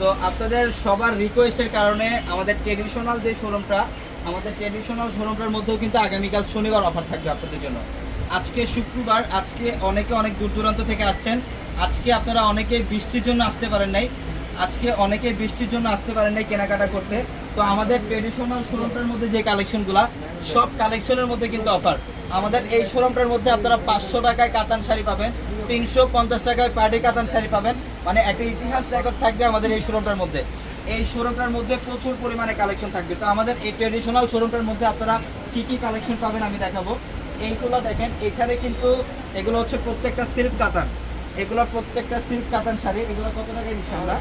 তো আপনাদের সবার রিকোয়েস্টের কারণে আমাদের ট্রেডিশনাল যে শোরুমটা আমাদের ট্রেডিশনাল শোরুমটার মধ্যেও কিন্তু আগামীকাল শনিবার অফার থাকবে আপনাদের জন্য। আজকে শুক্রবার, আজকে অনেকে অনেক দূর দূরান্ত থেকে আসছেন। আজকে আপনারা অনেকে বৃষ্টির জন্য আসতে পারেন নাই। আজকে অনেকে বৃষ্টির জন্য আসতে পারেন নাই কেনাকাটা করতে। তো আমাদের ট্রেডিশনাল শোরুমটার মধ্যে যে কালেকশনগুলা সব কালেকশনের মধ্যে কিন্তু অফার আমাদের এই শোরুমটার মধ্যে আপনারা পাঁচশো টাকায় কাতান শাড়ি পাবেন, তিনশো পঞ্চাশ টাকায় পার্টি কাতান শাড়ি পাবেন। মানে একটা ইতিহাস রেকর্ড থাকবে আমাদের এই শোরুমটার মধ্যে। এই শোরুমটার মধ্যে প্রচুর পরিমাণে কালেকশন থাকবে। তো আমাদের এই ট্রেডিশনাল শোরুমটার মধ্যে আপনারা কি কি কালেকশন পাবেন আমি দেখাবো। এইগুলো দেখেন এখানে কিন্তু এগুলো হচ্ছে প্রত্যেকটা সিল্ক কাতান। এগুলো প্রত্যেকটা সিল্ক কাতান শাড়ি। এগুলো কত টাকায় দিচ্ছি আমরা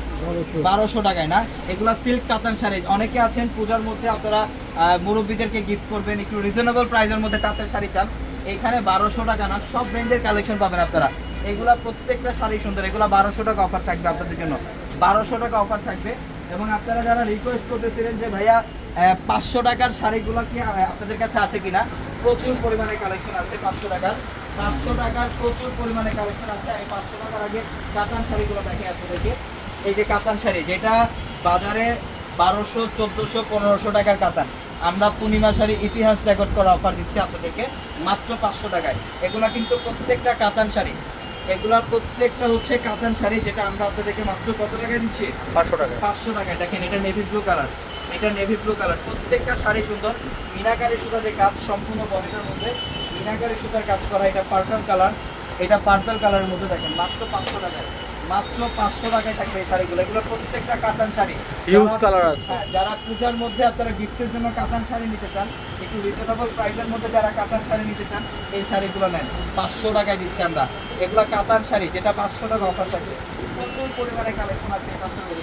বারোশো টাকায় না? এগুলো সিল্ক কাতান শাড়ি। অনেকে আছেন পূজার মধ্যে আপনারা মুরব্বীদেরকে গিফট করবেন একটু রিজনেবল প্রাইসের মধ্যে তাঁতের শাড়ি চান। এখানে বারোশো টাকা না সব রেঞ্জের কালেকশন পাবেন আপনারা। এগুলা প্রত্যেকটা শাড়ি সুন্দর। এগুলা বারোশো টাকা অফার থাকবে আপনাদের জন্য। বারোশো টাকা অফার থাকবে। এবং আপনারা যারা রিকোয়েস্ট করতেছিলেন যে, ভাইয়া পাঁচশো টাকার শাড়িগুলো কি আপনাদের কাছে আছে কিনা? প্রচুর পরিমাণে কালেকশন আছে পাঁচশো টাকার। পাঁচশো টাকার প্রচুর পরিমাণে কালেকশন আছে। আমি পাঁচশো টাকার আগে কাতান শাড়িগুলো দেখে আপনাদেরকে। এই যে কাতান শাড়ি, যেটা বাজারে বারোশো, চোদ্দোশো, পনেরোশো টাকার কাতান। আমরা পূর্ণিমা শাড়ি ইতিহাস রেকর্ড করা অফার দিচ্ছি আপনাদেরকে। মাত্র পাঁচশো টাকায়। এগুলা কিন্তু প্রত্যেকটা কাতান শাড়ি। এগুলার প্রত্যেকটা হচ্ছে কাতান শাড়ি যেটা আমরা আপনাদেরকে মাত্র কত টাকায় দিচ্ছি? পাঁচশো টাকা। পাঁচশো টাকায়। দেখেন এটা নেভি ব্লু কালার এটা নেভি ব্লু কালার প্রত্যেকটা শাড়ি সুন্দর। মিনাকারি সুতাতে কাজ সম্পূর্ণ বডিটার মধ্যে মিনাকারি সুতার কাজ করা এটা পার্পল কালার এটা পার্পল কালারের মধ্যে দেখেন মাত্র পাঁচশো টাকায়। মাত্র পাঁচশো টাকায় থাকবে এই শাড়িগুলো। এগুলো প্রত্যেকটা কাতান শাড়ি। যারা- colour আছে। হ্যাঁ, যারা পূজার মধ্যে আপনারা গিফটের জন্য কাতান শাড়ি নিতে চান একটু রিজনেবল প্রাইসের মধ্যে যারা কাতান শাড়ি নিতে চান এই শাড়িগুলো নেন। পাঁচশো টাকায় দিচ্ছি আমরা। এগুলো কাতান শাড়ি যেটা পাঁচশো টাকা অফার থাকে। প্রচুর পরিমাণে কালেকশন আছে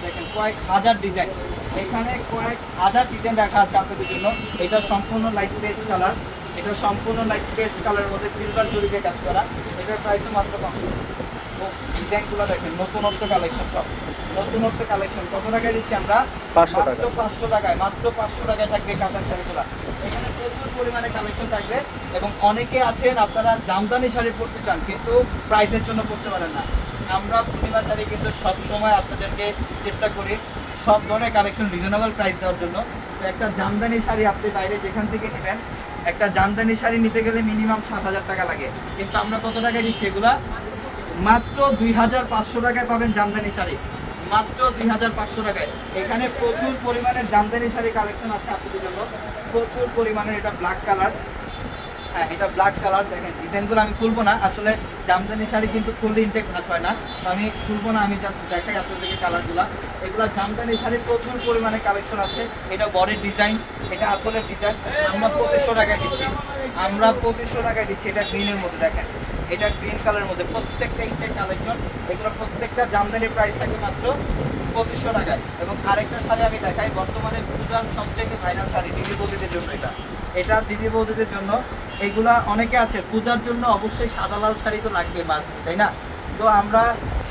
দেখেন কয়েক হাজার ডিজাইন এখানে কয়েক হাজার ডিজাইন রাখা আছে আপনাদের জন্য। এটা সম্পূর্ণ লাইট পেস্ট কালার এটা সম্পূর্ণ লাইট পেস্ট কালারের মধ্যে সিলভার জরিকে কাজ করা। এটার প্রাইস তো মাত্র পাঁচশো। ডিজাইনগুলো দেখেন নতুনত্ব কালেকশন সব। নতুনত্ব কালেকশন কত টাকায় দিচ্ছি আমরা? 500 টাকা। মাত্র পাঁচশো টাকায় মাত্র পাঁচশো টাকায় থাকবে কাতান শাড়িগুলো। এখানে প্রচুর পরিমাণে কালেকশন থাকবে এবং অনেকে আছেন আপনারা জামদানি শাড়ি পরতে চান কিন্তু প্রাইসের জন্য পরতে পারেন না। আমরা পূর্ণিমা শাড়ি কিন্তু সব সময় আপনাদেরকে চেষ্টা করি সব ধরনের কালেকশন রিজনেবল প্রাইস দেওয়ার জন্য। তো একটা জামদানি শাড়ি আপনি বাইরে যেখান থেকে নেবেন একটা জামদানি শাড়ি নিতে গেলে মিনিমাম সাত হাজার টাকা লাগে। কিন্তু আমরা কত টাকা দিচ্ছি এগুলা? মাত্র দুই হাজার পাঁচশো টাকায় পাবেন জামদানি শাড়ি। মাত্র দুই হাজার পাঁচশো টাকায়। এখানে প্রচুর পরিমাণে জামদানি শাড়ি কালেকশন আছে আপনাদের জন্য। প্রচুর পরিমাণে এটা ব্ল্যাক কালার হ্যাঁ এটা ব্ল্যাক কালার দেখেন ডিজাইনগুলো আমি খুলবো না। আসলে জামদানি শাড়ি কিন্তু খুললে ইনটেক ভাজ হয় না। তো আমি খুলবো না, আমি জাস্ট দেখাই আপনাদেরকে কালারগুলো এগুলো জামদানি শাড়ির প্রচুর পরিমাণে কালেকশন আছে। এটা বডির ডিজাইন এটা আপলের ডিজাইন আমরা পঁচিশশো টাকায় দিচ্ছি। আমরা পঁচিশশো টাকায় দিচ্ছি, এটা গ্রিনের মধ্যে, দেখেন। এটা গ্রিন কালারের মধ্যে প্রত্যেকটা ইনটেক কালেকশন এগুলো প্রত্যেকটা জামদানি প্রাইস থাকে মাত্র পঁচিশশো টাকায়। এবং আরেকটা শাড়ি আমি দেখাই, বর্তমানে পূজার সবথেকে ভাইরাল শাড়ি, দিদি বৌদিদের জন্য এটা। এটা দিদি বৌদিদের জন্য। এগুলা অনেকে আছে, পূজার জন্য অবশ্যই সাদা লাল শাড়ি তো লাগবে মাস্ট তাই না? তো আমরা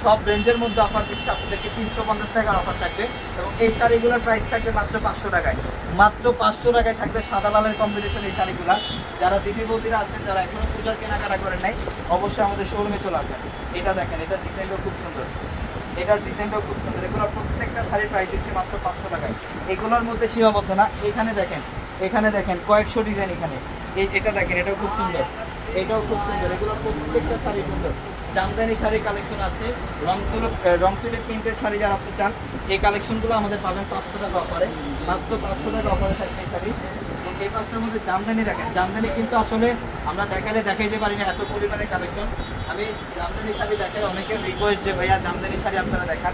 সব রেঞ্জের মধ্যে অফার দিচ্ছি। আপনাদেরকে তিনশো পঞ্চাশ টাকার অফার থাকবে এবং এই শাড়িগুলোর প্রাইস থাকবে মাত্র পাঁচশো টাকায়। মাত্র পাঁচশো টাকায় থাকবে সাদা লালের কম্বিনেশন এই শাড়িগুলা। যারা দিদি বৌদিরা আছেন, যারা এখনও পূজার কেনাকাটা করেন নাই, অবশ্যই আমাদের শোরুমে চলে আসবেন। এটা দেখেন, এটার ডিজাইনটাও খুব সুন্দর। এটার ডিজাইনটাও খুব সুন্দর। এগুলোর প্রত্যেকটা শাড়ির প্রাইস হচ্ছে মাত্র পাঁচশো টাকায়। এগুলোর মধ্যে সীমাবদ্ধ না। এখানে দেখেন এখানে দেখেন, কয়েকশো ডিজাইন এখানে। এই, এটা দেখেন, এটাও খুব সুন্দর। এটাও খুব সুন্দর। এগুলো প্রত্যেকটা শাড়ি সুন্দর। জামদানি শাড়ি কালেকশন আছে। রং তুলো রং তুলে প্রিন্টের শাড়ি যারা আপনি চান, এই কালেকশনগুলো আমাদের পাবেন পাঁচশো টাকা অফারে মাত্র পাঁচশো টাকা অফারে থাকবে এই শাড়ি। এবং এই পাঁচটার মধ্যে জামদানি দেখেন, জামদানি কিন্তু আসলে আমরা দেখালে দেখাইতে পারি না এত পরিমাণে কালেকশন আমি জামদানি শাড়ি দেখাই অনেকের রিকোয়েস্ট যে, ভাইয়া, জামদানি শাড়ি আপনারা দেখান।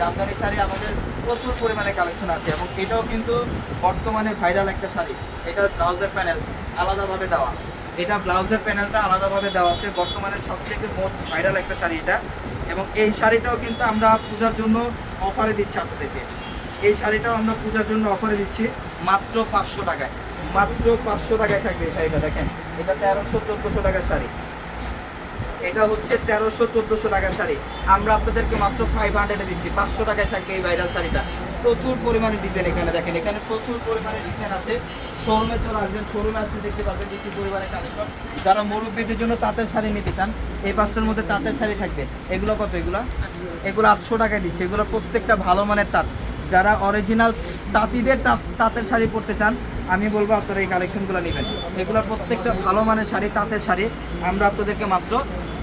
জামদানি শাড়ি আমাদের প্রচুর পরিমাণে কালেকশন আছে এবং এটাও কিন্তু বর্তমানে ভাইরাল একটা শাড়ি। এটা ব্লাউজের প্যানেল আলাদাভাবে দেওয়া। এটা ব্লাউজের প্যানেলটা আলাদাভাবে দেওয়া আছে। বর্তমানে সবথেকে মোস্ট ভাইরাল একটা শাড়ি এটা। এবং এই শাড়িটাও কিন্তু আমরা পূজার জন্য অফারে দিচ্ছি আপনাদেরকে। এই শাড়িটাও আমরা পূজার জন্য অফারে দিচ্ছি মাত্র পাঁচশো টাকায়। মাত্র পাঁচশো টাকায় থাকবে এই শাড়িটা, দেখেন। এটা তেরোশো চোদ্দোশো টাকার শাড়ি। এটা হচ্ছে তেরোশো চোদ্দোশো টাকার শাড়ি। আমরা আপনাদেরকে মাত্র ফাইভ হান্ড্রেডে দিচ্ছি। পাঁচশো টাকায় থাকবে এই ভাইরাল শাড়িটা। প্রচুর পরিমাণে ডিজাইন এখানে দেখেন, এখানে প্রচুর পরিমাণে ডিজাইন আছে। শোরুমে চলে আসবেন, শোরুমে আসলে দেখতে পাবেন যে কি পরিমাণে কালেকশন। যারা মুরব্বীদের জন্য তাঁতের শাড়ি নিতে চান, এই পাঁচটার মধ্যে তাঁতের শাড়ি থাকবে। এগুলো কত এগুলো? এগুলো আটশো টাকায় দিচ্ছে। এগুলো প্রত্যেকটা ভালো মানের তাঁত। যারা অরিজিনাল তাঁতিদের তাঁত- তাঁতের শাড়ি পরতে চান, আমি বলব আপনারা এই কালেকশনগুলো নেবেন। এগুলো প্রত্যেকটা ভালো মানের শাড়ি, তাঁতের শাড়ি, আমরা আপনাদেরকে মাত্র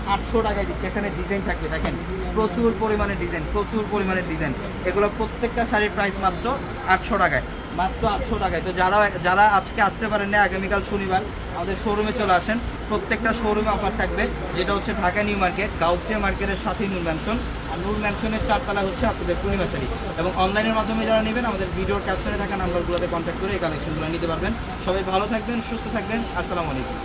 আটশো টাকায় দিচ্ছি। এখানে ডিজাইন থাকবে, দেখেন। প্রচুর পরিমাণে ডিজাইন প্রচুর পরিমাণে ডিজাইন এগুলো প্রত্যেকটা শাড়ির প্রাইস মাত্র আটশো টাকায়। মাত্র আটশো টাকায়। তো যারা যারা আজকে আসতে পারেন না আগামীকাল শনিবার আমাদের শোরুমে চলে আসেন। প্রত্যেকটা শোরুমে অফার থাকবে। যেটা হচ্ছে ঢাকা নিউ মার্কেট, গাউসিয়া মার্কেটের সাথে নূর ম্যানশন আর নূর ম্যানশনের চারতলা হচ্ছে আপনাদের পূর্ণিমা শাড়ি। এবং অনলাইনের মাধ্যমে যারা নেবেন, আমাদের ভিডিওর ক্যাপশনে থাকা নাম্বারগুলোতে কন্ট্যাক্ট করে এই কালেকশনগুলো নিতে পারবেন। সবাই ভালো থাকবেন, সুস্থ থাকবেন। আসসালামু আলাইকুম।